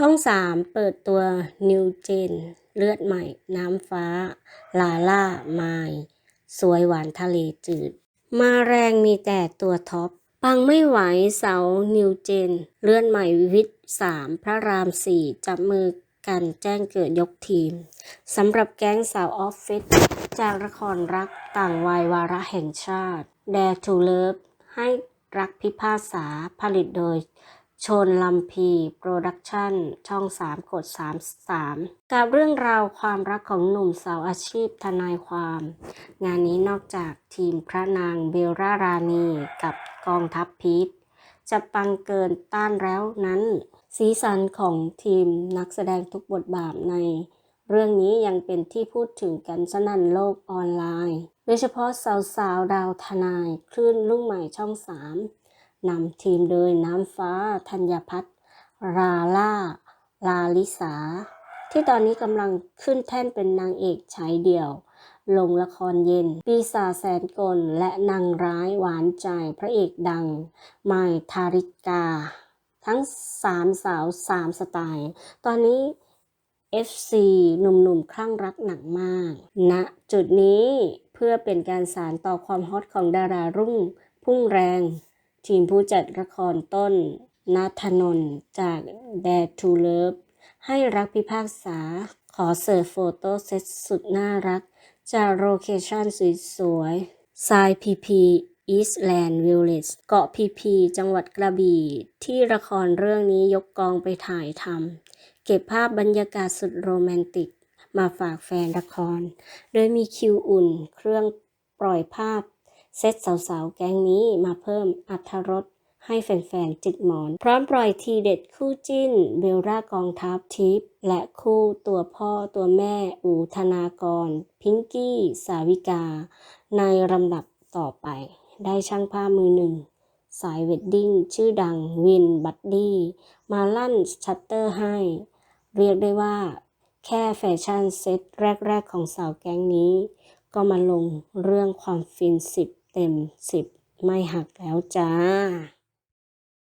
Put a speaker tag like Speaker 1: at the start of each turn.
Speaker 1: ช่อง 3 เปิดตัวนิวเจนเลือดใหม่ น้ำฟ้า ลาล่า ไมายสวยหวานทะเลจืด มาแรงมีแต่ตัวท็อป ปังไม่ไหวเสานิวเจน เลือดใหม่วิทย์สามพระรามสี่จับมือกันแจ้งเกิดยกทีมสำหรับแก๊งสาวออฟฟิศจากละครรักต่างวัยวาระแห่งชาติ Dare to Love ให้รักพิพากษาผลิตโดย ชนลำพีโปรดักชั่นช่อง 3 กด 33 กับเรื่องราวความรักของหนุ่มสาวอาชีพทนายความ งานนี้นอกจากทีมพระนางเบลล่ารานีกับกองทัพพีทจะปังเกินต้านแล้วนั้น สีสันของทีมนักแสดงทุกบทบาทใน เรื่องนี้ยังเป็นที่พูดถึงกันสนั่นโลกออนไลน์ โดยเฉพาะสาวๆดาวทนายคลื่นลูกใหม่ช่อง 3 นำทีมโดยน้ำฟ้าธัญพัฒน์ราล่า ลาลิสา ที่ตอนนี้กำลังขึ้นแท่นเป็นนางเอกฉายเดี่ยว ลงละครเย็น ปีศาแสนกล และนางร้ายหวานใจพระเอกดังไมทาริกา ทั้งสามสาวสามสไตล์ ตอนนี้ FC หนุ่มๆ คลั่งรักหนักมากณจุดนี้เพื่อเป็นการสารต่อความฮอตของดารารุ่งพุ่งแรง ทีมผู้จัดละครต้นนัทนนท์จาก Dare to Love ให้รักพิพากษาขอเสิร์ฟโฟโต้เซตสุดน่ารัก จากโลเคชั่นสวยๆทรายพีพีอีสแลนด์วิลเลจเกาะพีพีจังหวัดกระบี่ ที่ละครเรื่องนี้ยกกองไปถ่ายทำเก็บภาพบรรยากาศสุดโรแมนติก มาฝากแฟนละคร โดยมีคิวอุ่น เครื่องปล่อยภาพ เซตสาวๆ แก๊งนี้มาเพิ่มอัธรสให้แฟนๆ จิกหมอน พร้อมปล่อยทีเด็ดคู่จิ้น เบลล่ากองทัพทิปและคู่ตัวพ่อตัวแม่ อูธนากร พิงกี้ สาวิกา ในลำดับต่อไป ได้ช่างภาพมือหนึ่ง สายเวดดิ้งชื่อดังวินบัดดี้ มาลั่นชัตเตอร์ให้ เรียกได้ว่า แค่แฟชั่นเซตแรก ๆ ของสาวแก๊งนี้ ก็มาลงเรื่องความฟิน10 เต็ม10ไม่หักแล้วจ้า